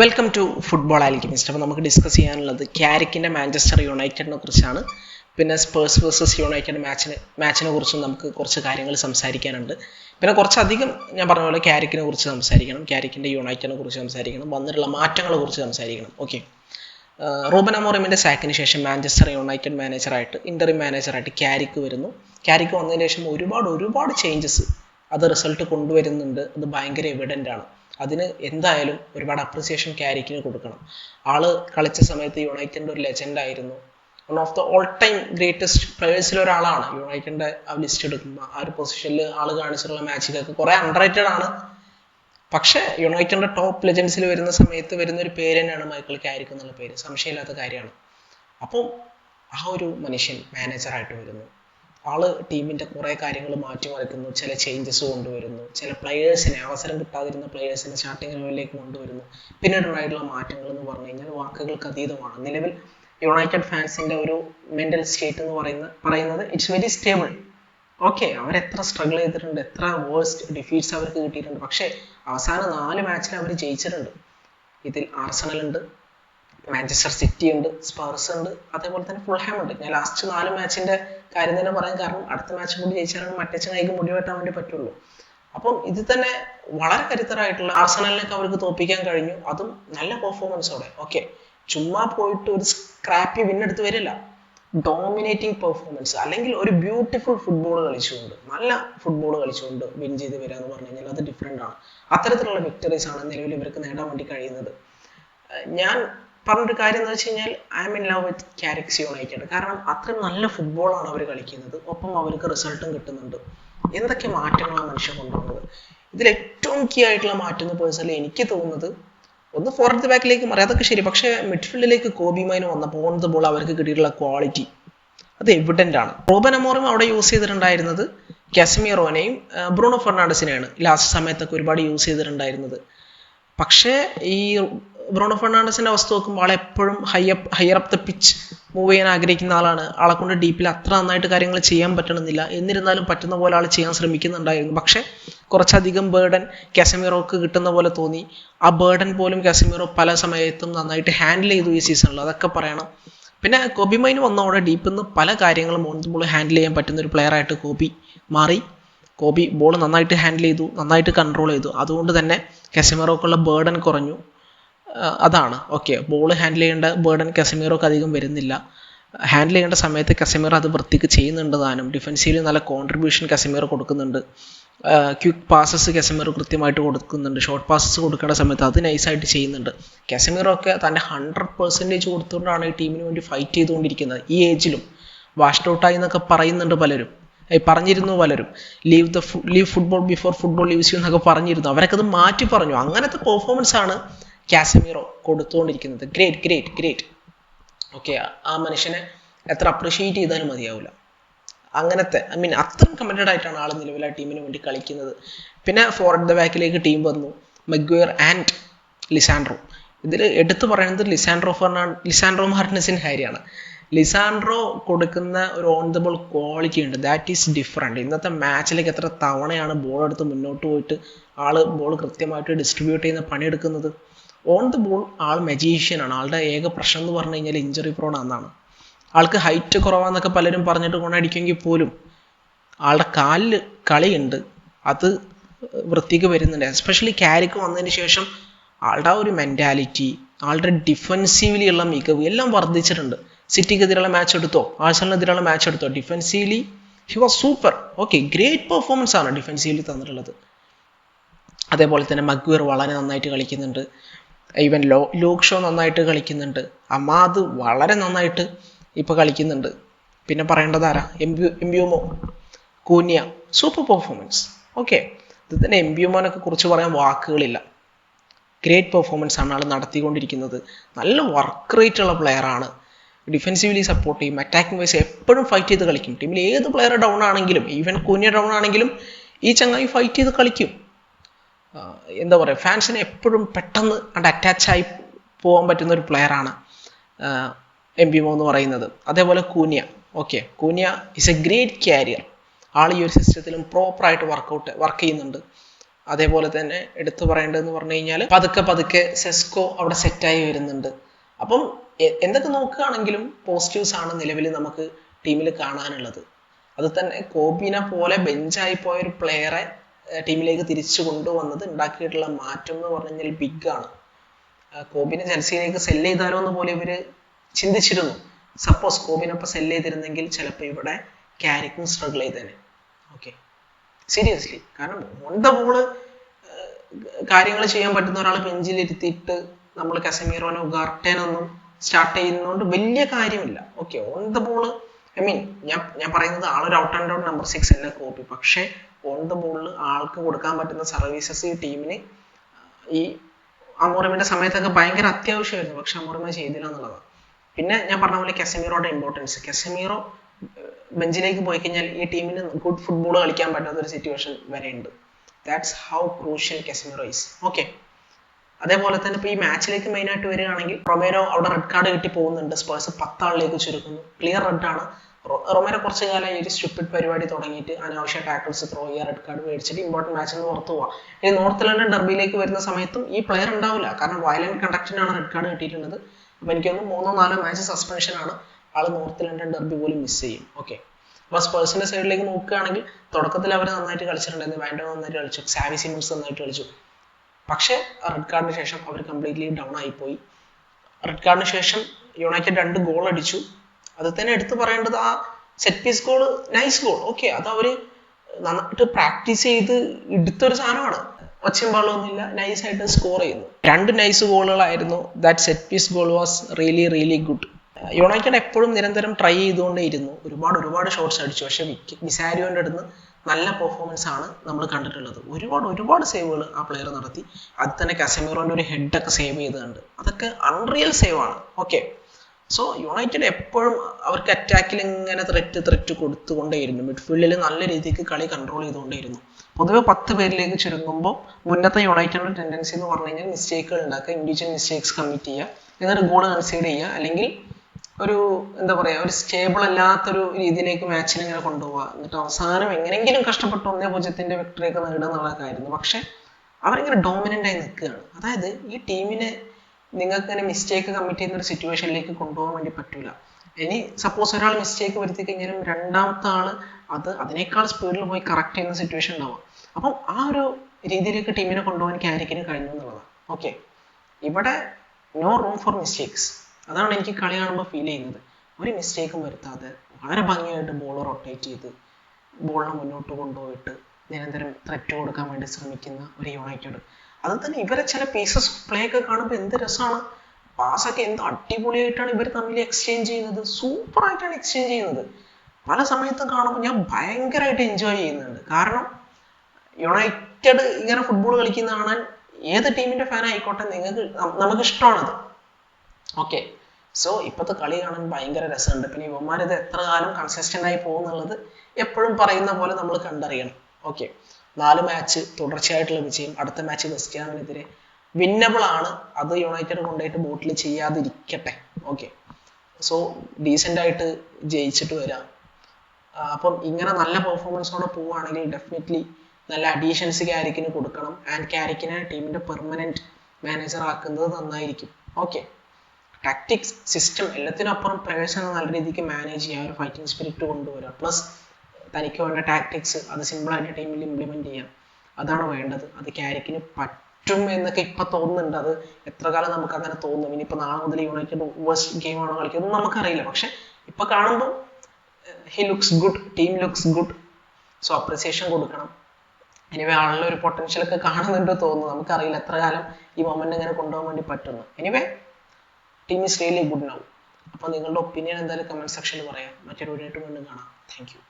Welcome to football alchemist അപ്പോൾ നമുക്ക് discuss ചെയ്യാനുള്ളത് ക്യാരിക്കിന്റെ മാഞ്ചസ്റ്റർ യുണൈറ്റഡിനെ കുറിച്ചാണ്. പിന്നെ സ്പേഴ്സ് വേഴ്സസ് യുണൈറ്റഡ് മാച്ചിന് മാച്ചിനെ കുറിച്ചും നമുക്ക് കുറച്ച് കാര്യങ്ങൾ സംസാരിക്കാനുണ്ട്. പിന്നെ കുറച്ചധികം ഞാൻ പറഞ്ഞ പോലെ ക്യാരിക്കിനെ കുറിച്ച് സംസാരിക്കണം. ക്യാരിക്കിന്റെ യുണൈറ്റഡിനെ കുറിച്ച് സംസാരിക്കണം. വന്നിട്ടുള്ള മാറ്റങ്ങളെ കുറിച്ച് സംസാരിക്കണം. ഓക്കെ റോബൻ അമോറിമിന്റെ സാക്കിന് ശേഷം മാഞ്ചസ്റ്റർ യുണൈറ്റഡ് മാനേജറായിട്ട് ഇന്ററി മാനേജറായിട്ട് ക്യാരിക്ക് വരുന്നു. ക്യാരിക്ക് വന്നതിന് ശേഷം ഒരുപാട് ഒരുപാട് ചേഞ്ചസ് അത് റിസൾട്ട് കൊണ്ടുവരുന്നുണ്ട്. അത് ഭയങ്കര എവിഡന്റ് ആണ്. അതിന് എന്തായാലും ഒരുപാട് അപ്രിസിയേഷൻ ക്യാരിക്കിന് കൊടുക്കണം. ആൾ കളിച്ച സമയത്ത് യുണൈറ്റഡിന്റെ ഒരു ലെജൻഡ് ആയിരുന്നു. One of the all time greatest പ്ലേയേഴ്സിൽ ഒരാളാണ്. യുണൈറ്റഡിന്റെ ആ ലിസ്റ്റ് എടുക്കുമ്പോൾ ആ ഒരു പൊസിഷനിൽ ആൾ കാണിച്ചിട്ടുള്ള മാച്ചിലൊക്കെ അണ്ടർ അണ്ടർറേറ്റഡ് ആണ്. പക്ഷേ യുണൈറ്റഡിന്റെ ടോപ്പ് ലെജൻസിൽ വരുന്ന സമയത്ത് വരുന്ന ഒരു പേര് തന്നെയാണ് മൈക്കിൾ ക്യാരിക്ക് എന്നുള്ള പേര്. സംശയമില്ലാത്ത കാര്യമാണ്. അപ്പോൾ ആ ഒരു മനുഷ്യൻ മാനേജറായിട്ട് വരുന്നു. ആൾ ടീമിന്റെ കുറേ കാര്യങ്ങൾ മാറ്റിമറിക്കുന്നു ചില ചേഞ്ചസ് കൊണ്ടുവരുന്നു. ചില പ്ലെയേഴ്സിനെ അവസരം കിട്ടാതിരുന്ന പ്ലെയേഴ്സിനെ സ്റ്റാർട്ടിംഗ് ലെവലിലേക്ക് കൊണ്ടുവരുന്നു. പിന്നീടുണ്ടായിട്ടുള്ള മാറ്റങ്ങൾ എന്ന് പറഞ്ഞു കഴിഞ്ഞാൽ വാക്കുകൾക്ക് അതീതമാണ്. നിലവിൽ യുണൈറ്റഡ് ഫാൻസിന്റെ ഒരു മെന്റൽ സ്റ്റേറ്റ് എന്ന് പറയുന്ന പറയുന്നത് ഇറ്റ്സ് വെരി സ്റ്റേബിൾ ഓക്കെ അവരെത്ര സ്ട്രഗിൾ ചെയ്തിട്ടുണ്ട് എത്ര വേഴ്സ്റ്റ് ഡിഫീറ്റ്സ് അവർക്ക് കിട്ടിയിട്ടുണ്ട്. പക്ഷേ അവസാന നാല് മാച്ചിൽ അവർ ജയിച്ചിട്ടുണ്ട്. ഇതിൽ ആർസണൽ ഉണ്ട് മാഞ്ചസ്റ്റർ സിറ്റി ഉണ്ട് സ്പേഴ്സ് ഉണ്ട് അതേപോലെ തന്നെ ഫുൾഹാം ഉണ്ട്. ഞാൻ ലാസ്റ്റ് നാല് മാച്ചിന്റെ കാര്യം തന്നെ പറയാൻ കാരണം അടുത്ത മാച്ച് കൂടി ജയിച്ചാലാണ് മറ്റച്ഛൻ കൈക്ക് മുടി വെട്ടാൻ വേണ്ടി പറ്റുള്ളൂ. അപ്പം ഇത് തന്നെ വളരെ കരുത്തരായിട്ടുള്ള ആർസണലിനൊക്കെ അവർക്ക് തോപ്പിക്കാൻ കഴിഞ്ഞു. അതും നല്ല പെർഫോമൻസോടെ ഓക്കെ ചുമ്മാ പോയിട്ട് ഒരു സ്ക്രാപ്പി വിന്നെടുത്ത് വരില്ല. ഡോമിനേറ്റിംഗ് പെർഫോമൻസ് അല്ലെങ്കിൽ ഒരു ബ്യൂട്ടിഫുൾ ഫുട്ബോൾ കളിച്ചുകൊണ്ട് നല്ല ഫുട്ബോൾ കളിച്ചുകൊണ്ട് വിൻ ചെയ്ത് വരിക എന്ന് പറഞ്ഞു കഴിഞ്ഞാൽ അത് ഡിഫറെന്റ് ആണ്. അത്തരത്തിലുള്ള വിക്ടറീസ് ആണ് നിലവിൽ ഇവർക്ക് നേടാൻ വേണ്ടി കഴിയുന്നത്. ഞാൻ പറഞ്ഞൊരു കാര്യം എന്ന് വെച്ച് കഴിഞ്ഞാൽ I'm in love with Carrick's United കാരണം അത്രയും നല്ല ഫുട്ബോളാണ് അവർ കളിക്കുന്നത്. ഒപ്പം അവർക്ക് റിസൾട്ടും കിട്ടുന്നുണ്ട്. എന്തൊക്കെ മാറ്റങ്ങളാണ് മനുഷ്യൻ കൊണ്ടുവന്നത്? ഇതിൽ ഏറ്റവും കീ ആയിട്ടുള്ള മാറ്റം എന്ന് പേഴ്സണലി എനിക്ക് തോന്നുന്നത് ഒന്ന് ഫോർത്ത് ബാക്കിലേക്ക് മാറി. അതൊക്കെ ശരി. പക്ഷേ മിഡ്ഫീൽഡിലേക്ക് കോബി മൈന് വന്നപ്പോൾ ദ ബോൾ അവർക്ക് കിട്ടിയിട്ടുള്ള ക്വാളിറ്റി അത് എവിഡന്റ് ആണ്. റോബൻ അമോറും അവിടെ യൂസ് ചെയ്തിട്ടുണ്ടായിരുന്നത് കാസമിയറോനെയും ബ്രൂണോ ഫെർണാണ്ടസിനെയാണ്. ലാസ്റ്റ് സമയത്തൊക്കെ ഒരുപാട് യൂസ് ചെയ്തിട്ടുണ്ടായിരുന്നത്. പക്ഷേ ഈ ബ്രോണോ ഫെർണാണ്ടസിന്റെ അവസ്ഥ നോക്കുമ്പോൾ ആൾ എപ്പോഴും high up higher up the pitch move ചെയ്യാൻ ആഗ്രഹിക്കുന്ന ആളാണ്. ആളെ കൊണ്ട് ഡീപ്പിൽ അത്ര നന്നായിട്ട് കാര്യങ്ങൾ ചെയ്യാൻ പറ്റണമെന്നില്ല. എന്നിരുന്നാലും പറ്റുന്ന പോലെ ആൾ ചെയ്യാൻ ശ്രമിക്കുന്നുണ്ടായിരുന്നു. പക്ഷേ കുറച്ചധികം ബേർഡൻ കാസമിറോക്ക് കിട്ടുന്ന പോലെ തോന്നി. ആ ബേർഡൻ പോലും കാസമിറോ പല സമയത്തും നന്നായിട്ട് ഹാൻഡിൽ ചെയ്തു ഈ സീസണിൽ അതൊക്കെ പറയണം. പിന്നെ കോബി മൈൻ വന്നതോടെ ഡീപ്പിൽ നിന്ന് പല കാര്യങ്ങളും ഓണത്തുമ്പോൾ ഹാൻഡിൽ ചെയ്യാൻ പറ്റുന്ന ഒരു പ്ലെയറായിട്ട് കോബി മാറി. കോബി ബോൾ നന്നായിട്ട് ഹാൻഡിൽ ചെയ്തു നന്നായിട്ട് കൺട്രോൾ ചെയ്തു. അതുകൊണ്ട് തന്നെ കസിമറോക്കുള്ള ബേർഡൻ കുറഞ്ഞു. അതാണ്. ഓക്കെ ബോൾ ഹാൻഡിൽ ചെയ്യേണ്ട ബേർഡൻ കസമീറോക്ക് അധികം വരുന്നില്ല. ഹാൻഡിൽ ചെയ്യേണ്ട സമയത്ത് കസമീർ അത് വൃത്തിക്ക് ചെയ്യുന്നുണ്ട് താനും. ഡിഫൻസീവിൽ നല്ല കോൺട്രിബ്യൂഷൻ കസമീർ കൊടുക്കുന്നുണ്ട്. ക്വിക്ക് പാസസ് കസമീർ കൃത്യമായിട്ട് കൊടുക്കുന്നുണ്ട്. ഷോർട്ട് പാസസ് കൊടുക്കേണ്ട സമയത്ത് അത് നൈസായിട്ട് ചെയ്യുന്നുണ്ട്. കസമീറൊക്കെ തന്റെ ഹൺഡ്രഡ് പെർസെന്റേജ് കൊടുത്തുകൊണ്ടാണ് ഈ ടീമിന് വേണ്ടി ഫൈറ്റ് ചെയ്തുകൊണ്ടിരിക്കുന്നത്. ഈ ഏജിലും വാഷ്ഡ് ഔട്ടായി എന്നൊക്കെ പറയുന്നുണ്ട് പലരും. പറഞ്ഞിരുന്നു പലരും. Leave the leave football before football leaves എന്നൊക്കെ പറഞ്ഞിരുന്നു. അവരൊക്കെ അത് മാറ്റി പറഞ്ഞു. അങ്ങനത്തെ പെർഫോമൻസ് ആണ് കാസമീറോ കൊടുത്തുകൊണ്ടിരിക്കുന്നത് ഗ്രേറ്റ് ഗ്രേറ്റ് ഗ്രേറ്റ് ഓക്കെ ആ മനുഷ്യനെ എത്ര അപ്രിഷിയേറ്റ് ചെയ്താലും മതിയാവില്ല അങ്ങനത്തെ ഐ മീൻ അത്രയും കമ്മിറ്റഡ് ആയിട്ടാണ് ആൾ നിലവിൽ ആ ടീമിന് വേണ്ടി കളിക്കുന്നത്. പിന്നെ ഫോർവേഡ് ദ ബാക്കിലേക്ക് ടീം വന്നു. മെഗ്വയർ ആൻഡ് ലിസാൻഡ്രോ ഇതിൽ എടുത്തു പറയുന്നത് ലിസാൻഡ്രോ ഫെർണാണ്ട് ലിസാൻഡ്രോ മാർട്ടിനസിൻ ഹാരിയാണ് ലിസാൻഡ്രോ കൊടുക്കുന്ന ഒരു ഓൺ ദ ബോൾ ക്വാളിറ്റി ഉണ്ട്. ദാറ്റ് ഈസ് ഡിഫറെന്റ് ഇന്നത്തെ മാച്ചിലേക്ക് എത്ര തവണയാണ് ബോൾ എടുത്ത് മുന്നോട്ട് പോയിട്ട് ആൾ ബോൾ കൃത്യമായിട്ട് ഡിസ്ട്രിബ്യൂട്ട് ചെയ്യുന്ന പണിയെടുക്കുന്നത്? ഓൺ ദ ബോൾ ആൾ മെജീഷ്യനാണ് ആളുടെ ഏക പ്രശ്നം എന്ന് പറഞ്ഞു കഴിഞ്ഞാൽ ഇഞ്ചറി പ്രോൺ എന്നാണ് ആൾക്ക് ഹൈറ്റ് കുറവാന്നൊക്കെ പലരും പറഞ്ഞിട്ട് കൊണ്ടടിക്കുമെങ്കിൽ പോലും ആളുടെ കാലിൽ കളിയുണ്ട്. അത് വൃത്തിക്ക് വരുന്നുണ്ട്. എസ്പെഷ്യലി ക്യാരിക്ക് വന്നതിന് ശേഷം ആളുടെ ഒരു മെന്റാലിറ്റി ആളുടെ ഡിഫെൻസീവ്ലി ഉള്ള മികവ് എല്ലാം വർദ്ധിച്ചിട്ടുണ്ട്. സിറ്റിക്കെതിരെയുള്ള മാച്ച് എടുത്തോ ആഴ്സണലിനെതിരെയുള്ള മാച്ച് എടുത്തോ defensively he was super okay great performance ആണ് ഡിഫെൻസീവ്ലി തന്നിട്ടുള്ളത്. അതേപോലെ തന്നെ മഗ്വർ വളരെ നന്നായിട്ട് കളിക്കുന്നുണ്ട്. ഈവൻ ലോ ലോക് ഷോ നന്നായിട്ട് കളിക്കുന്നുണ്ട്. അമാദ് വളരെ നന്നായിട്ട് ഇപ്പോൾ കളിക്കുന്നുണ്ട്. പിന്നെ പറയേണ്ടത് ആരാ? Mbeumo Cunha super performance okay ഇത് തന്നെ എംബ്യൂമോനൊക്കെ കുറിച്ച് പറയാൻ വാക്കുകളില്ല. ഗ്രേറ്റ് പെർഫോമൻസ് ആണ് ആൾ നടത്തിക്കൊണ്ടിരിക്കുന്നത്. നല്ല വർക്ക് റേറ്റ് ഉള്ള പ്ലെയറാണ് ഡിഫെൻസീവ്ലി സപ്പോർട്ട് ചെയ്യും. അറ്റാക്കിംഗ് വൈസ് എപ്പോഴും ഫൈറ്റ് ചെയ്ത് കളിക്കും. ടീമിൽ ഏത് പ്ലെയർ ഡൗൺ ആണെങ്കിലും ഈവൻ കൂനിയ ഡൗൺ ആണെങ്കിലും ഈ ചങ്ങായി ഫൈറ്റ് ചെയ്ത് കളിക്കും. എന്താ പറയുക ഫാൻസിന് എപ്പോഴും പെട്ടെന്ന് അവിടെ അറ്റാച്ചായി പോകാൻ പറ്റുന്ന ഒരു പ്ലെയറാണ് എം ബി മോ എന്ന് പറയുന്നത്. അതേപോലെ Cunha. Okay Cunha is a great carrier ആൾ ഈ ഒരു സിസ്റ്റത്തിലും പ്രോപ്പറായിട്ട് വർക്കൗട്ട് വർക്ക് ചെയ്യുന്നുണ്ട്. അതേപോലെ തന്നെ എടുത്തു പറയേണ്ടതെന്ന് പറഞ്ഞു കഴിഞ്ഞാൽ പതുക്കെ പതുക്കെ സെസ്കോ അവിടെ സെറ്റായി വരുന്നുണ്ട്. അപ്പം എന്തൊക്കെ നോക്കുകയാണെങ്കിലും പോസിറ്റീവ്സ് ആണ് നിലവിൽ നമുക്ക് ടീമിൽ കാണാനുള്ളത്. അത് തന്നെ കോബിനെ പോലെ ബെഞ്ചായി പോയ ഒരു പ്ലെയറെ ടീമിലേക്ക് തിരിച്ചു കൊണ്ടുവന്നത് ഉണ്ടാക്കിയിട്ടുള്ള മാറ്റം എന്ന് പറഞ്ഞു കഴിഞ്ഞാൽ ബിഗ് ആണ് കോബിനെ ചെൽസിയിലേക്ക് സെല്ല് ചെയ്താലോ എന്ന് പോലെ ഇവർ ചിന്തിച്ചിരുന്നു. സപ്പോസ് കോബിനെ ഇപ്പൊ സെൽ ചെയ്തിരുന്നെങ്കിൽ ചിലപ്പോൾ ഇവിടെ ക്യാരിക്കും സ്ട്രഗിൾ ചെയ്തേനെ. ഓക്കെ സീരിയസ്ലി കാരണം ഓൺ ബോൾ കാര്യങ്ങൾ ചെയ്യാൻ പറ്റുന്ന ഒരാൾ ബെഞ്ചിലിരുത്തിയിട്ട് നമ്മൾ കസമീറോനോ ഗാർട്ടേനൊന്നും സ്റ്റാർട്ട് ചെയ്യുന്നതുകൊണ്ട് വലിയ കാര്യമില്ല. Okay on the ball I mean ഞാൻ ഞാൻ പറയുന്നത് ആളൊരു out and out number six അല്ല കോപ്പി പക്ഷേ ഓൺ ദ ബോളിൽ ആൾക്ക് കൊടുക്കാൻ പറ്റുന്ന സർവീസസ് ഈ ടീമിന് ഈ അമോറിമിന്റെ സമയത്തൊക്കെ ഭയങ്കര അത്യാവശ്യമായിരുന്നു. പക്ഷെ അമോറിമ ചെയ്തില്ല എന്നുള്ളതാണ്. പിന്നെ ഞാൻ പറഞ്ഞ പോലെ കെസമീറോയുടെ ഇമ്പോർട്ടൻസ് കെസമീറോ ബെഞ്ചിലേക്ക് പോയി കഴിഞ്ഞാൽ ഈ ടീമിന് ഗുഡ് ഫുട്ബോൾ കളിക്കാൻ പറ്റാത്ത ഒരു സിറ്റുവേഷൻ വരെയുണ്ട് that's how crucial Casemiro is okay അതേപോലെ തന്നെ ഇപ്പോൾ ഈ മാച്ചിലേക്ക് മെയിൻ ആയിട്ട് വരികയാണെങ്കിൽ റൊമേരോ അവിടെ റെഡ് കാർഡ് കിട്ടി പോകുന്നുണ്ട്. സ്പേഴ്സ് പത്താളിലേക്ക് ചുരുക്കുന്നു. ക്ലിയർ റെഡ് ആണ്. റൊ- റൊമേരോ കുറച്ച് കാലം ഈ ഒരു സ്റ്റുപ്പിഡ് പരിപാടി തുടങ്ങിയിട്ട് അനാവശ്യ ടാക്കിൾസ് ത്രോ ചെയ്യുക റെഡ് കാർഡ് മേടിച്ചിട്ട് ഇമ്പോർട്ടന്റ് മാച്ചിൽ നിന്ന് പുറത്തു പോവാം. ഇനി നോർത്ത് ലണ്ടൻ ഡർബിയിലേക്ക് വരുന്ന സമയത്തും ഈ പ്ലെയർ ഉണ്ടാവില്ല. കാരണം വയലന്റ് കണ്ടക്ഷനാണ് റെഡ് കാർഡ് കിട്ടിയിട്ടുള്ളത്. അപ്പോൾ എനിക്കൊന്ന് മൂന്നോ നാലോ മാച്ച് സസ്പെൻഷൻ ആണ് ആൾ നോർത്ത് ലണ്ടൻ ഡർബി പോലും മിസ് ചെയ്യും. ഓക്കെ അപ്പോൾ സ്പേഴ്സിന്റെ സൈഡിലേക്ക് നോക്കുകയാണെങ്കിൽ തുടക്കത്തിൽ അവർ നന്നായിട്ട് കളിച്ചിട്ടുണ്ടായിരുന്നു. വാൻഡോ നന്നായിട്ട് കളിച്ചു. സാവി സിമൻസ് നന്നായിട്ട് കളിച്ചു. പക്ഷേ റെഡ് കാർഡിന് ശേഷം അവർ കംപ്ലീറ്റ്ലി ഡൗൺ ആയിപ്പോയി. റെഡ് കാർഡിന് ശേഷം യുണൈറ്റഡ് രണ്ട് ഗോൾ അടിച്ചു. അത് തന്നെ എടുത്തു പറയേണ്ടത് ആ set piece goal nice goal okay അത് അവർ നന്നായിട്ട് പ്രാക്ടീസ് ചെയ്ത് എടുത്തൊരു സാധനമാണ്. ഒച്ചയും ബഹളമൊന്നുമില്ല നൈസ് ആയിട്ട് സ്കോർ ചെയ്തു രണ്ട് nice ഗോളുകളായിരുന്നു that set piece goal was really really good United എപ്പോഴും നിരന്തരം ട്രൈ ചെയ്തുകൊണ്ടേയിരുന്നു. ഒരുപാട് ഒരുപാട് ഷോട്ട്സ് അടിച്ചു. പക്ഷെ മിസാരിയോന്റെ അടുത്ത് നല്ല പെർഫോമൻസ് ആണ് നമ്മൾ കണ്ടിട്ടുള്ളത്. ഒരുപാട് ഒരുപാട് സേവുകൾ ആ പ്ലെയർ നടത്തി. അത് തന്നെ കസമീറോന്റെ ഒരു ഹെഡൊക്കെ സേവ് ചെയ്തുണ്ട് അതൊക്കെ അൺറിയൽ സേവ് ആണ്. ഓക്കെ സോ യുണൈറ്റഡ് എപ്പോഴും അവർക്ക് അറ്റാക്കിൽ ഇങ്ങനെ ത്രെറ്റ് ത്രെറ്റ് കൊടുത്തുകൊണ്ടേയിരുന്നു. മിഡ്ഫീൽഡിൽ നല്ല രീതിക്ക് കളി കൺട്രോൾ ചെയ്തുകൊണ്ടേയിരുന്നു. പൊതുവെ പത്ത് പേരിലേക്ക് ചുരുങ്ങുമ്പോൾ മുന്നത്തെ യുണൈറ്റഡിന്റെ ടെൻഡൻസി എന്ന് പറഞ്ഞു കഴിഞ്ഞാൽ മിസ്റ്റേക്കുകൾ ഉണ്ടാക്കുക ഇൻഡിവിജ്വൽ മിസ്റ്റേക്സ് കമ്മിറ്റ് ചെയ്യുക എന്നിട്ട് ഗോൾ കൺസീഡ് ചെയ്യുക അല്ലെങ്കിൽ ഒരു എന്താ പറയുക ഒരു സ്റ്റേബിൾ അല്ലാത്തൊരു രീതിയിലേക്ക് മാച്ചിനെ ഇങ്ങനെ കൊണ്ടുപോകുക എന്നിട്ട് അവസാനം എങ്ങനെയെങ്കിലും കഷ്ടപ്പെട്ട് ഒന്നേ പൂജ്യത്തിന്റെ വിക്ടറി നേടുക എന്നുള്ളതായിരുന്നു. പക്ഷെ അവരിങ്ങനെ ഡോമിനന്റ് ആയി നിൽക്കുകയാണ്. അതായത് ഈ ടീമിനെ നിങ്ങൾക്ക് തന്നെ മിസ്റ്റേക്ക് കമ്മിറ്റ് ചെയ്യുന്ന ഒരു സിറ്റുവേഷനിലേക്ക് കൊണ്ടുപോകാൻ വേണ്ടി പറ്റൂല. ഇനി സപ്പോസ് ഒരാൾ മിസ്റ്റേക്ക് വരുത്തി കഴിഞ്ഞാലും രണ്ടാമത്തെ ആൾ അത് അതിനേക്കാൾ സ്പീഡിൽ പോയി കറക്റ്റ് ചെയ്യുന്ന സിറ്റുവേഷൻ ഉണ്ടാവും. അപ്പം ആ ഒരു രീതിയിലേക്ക് ടീമിനെ കൊണ്ടുപോകാൻ ക്യാരിക്കിന് കഴിഞ്ഞു എന്നുള്ളതാണ് ഓക്കെ ഇവിടെ നോ റൂം ഫോർ മിസ്റ്റേക്സ് അതാണ് എനിക്ക് കളി കാണുമ്പോൾ ഫീൽ ചെയ്യുന്നത്. ഒരു മിസ്റ്റേക്കും വരുത്താതെ വളരെ ഭംഗിയായിട്ട് ബോൾ റൊട്ടേറ്റ് ചെയ്ത് ബോളിനെ മുന്നോട്ട് കൊണ്ടുപോയിട്ട് നിരന്തരം ത്രെറ്റ് കൊടുക്കാൻ വേണ്ടി ശ്രമിക്കുന്ന ഒരു യുണൈറ്റഡ് അത് തന്നെ ഇവരെ ചില പീസസ് പ്ലേ ഒക്കെ കാണുമ്പോൾ എന്ത് രസമാണ് പാസൊക്കെ എന്ത് അടിപൊളിയായിട്ടാണ് ഇവർ തമ്മിൽ എക്സ്ചേഞ്ച് ചെയ്യുന്നത്. സൂപ്പർ ആയിട്ടാണ് എക്സ്ചേഞ്ച് ചെയ്യുന്നത്. പല സമയത്തും കാണുമ്പോൾ ഞാൻ ഭയങ്കരമായിട്ട് എൻജോയ് ചെയ്യുന്നുണ്ട്. കാരണം യുണൈറ്റഡ് ഇങ്ങനെ ഫുട്ബോൾ കളിക്കുന്ന കാണാൻ ഏത് ടീമിന്റെ ഫാൻ ആയിക്കോട്ടെ നിങ്ങൾക്ക് നമുക്ക് ഇഷ്ടമാണത്. ഓക്കെ സോ ഇപ്പോഴത്തെ കളി കാണാൻ ഭയങ്കര രസമുണ്ട്. പിന്നെ ഇവന്മാർ ഇത് എത്ര കാലം കൺസിസ്റ്റന്റ് ആയി പോകുന്നുള്ളത് എപ്പോഴും പറയുന്ന പോലെ നമ്മൾ കണ്ടറിയണം. ഓക്കെ നാല് മാച്ച് തുടർച്ചയായിട്ടുള്ള വിജയം അടുത്ത മാച്ച് ഹാമിനെതിരെ വിന്നബിൾ ആണ്. അത് യുണൈറ്റഡ് കൊണ്ടുപോയിട്ട് ബോട്ടിൽ ചെയ്യാതിരിക്കട്ടെ. ഓക്കെ സോ ഡീസെന്റ് ആയിട്ട് ജയിച്ചിട്ട് വരാം. അപ്പം ഇങ്ങനെ നല്ല പെർഫോമൻസോടെ പോവുകയാണെങ്കിൽ ഡെഫിനറ്റ്ലി നല്ല അഡീഷൻസ് ക്യാരിക്കിന് കൊടുക്കണം. ആൻഡ് ക്യാരിക്കിനെ ടീമിന്റെ പെർമനന്റ് മാനേജർ ആക്കുന്നത് നന്നായിരിക്കും. ഓക്കെ ടാക്ടിക്സ് സിസ്റ്റം എല്ലാത്തിനപ്പുറം പ്രവേശനം നല്ല രീതിക്ക് മാനേജ് ചെയ്യാൻ ഒരു ഫൈറ്റിംഗ് സ്പിരിറ്റ് കൊണ്ടുവരാം. പ്ലസ് തനിക്ക് വേണ്ട ടാക്ടിക്സ് അത് സിമ്പിളായിട്ട് ടീമിൽ ഇംപ്ലിമെന്റ് ചെയ്യാം. അതാണ് വേണ്ടത്? അത് ക്യാരിക്കിന് പറ്റും എന്നൊക്കെ ഇപ്പൊ തോന്നുന്നുണ്ട്. അത് എത്ര കാലം നമുക്ക് അങ്ങനെ തോന്നും? ഇനിയിപ്പോ നാളെ മുതൽ യുണൈറ്റഡ് വേഴ്സ്റ്റ് ഗെയിം ആണോ കളിക്കുന്നത് നമുക്കറിയില്ല. പക്ഷെ ഇപ്പൊ കാണുമ്പോൾ he looks good team looks good so appreciation കൊടുക്കണം. എനിവേ ആളുടെ ഒരു പൊട്ടൻഷ്യൽ ഒക്കെ കാണുന്നുണ്ട് തോന്നുന്നു. നമുക്കറിയില്ല എത്ര കാലം ഈ മൊമെന്റ് ഇങ്ങനെ കൊണ്ടുപോകാൻ വേണ്ടി പറ്റുന്നു. Anyway team is really good now അപ്പോൾ നിങ്ങളുടെ ഒപ്പീനിയൻ എന്തായാലും കമന്റ് സെക്ഷനിൽ പറയാം. മറ്റൊരു വീഡിയോ വീണ്ടും കാണാം. Thank you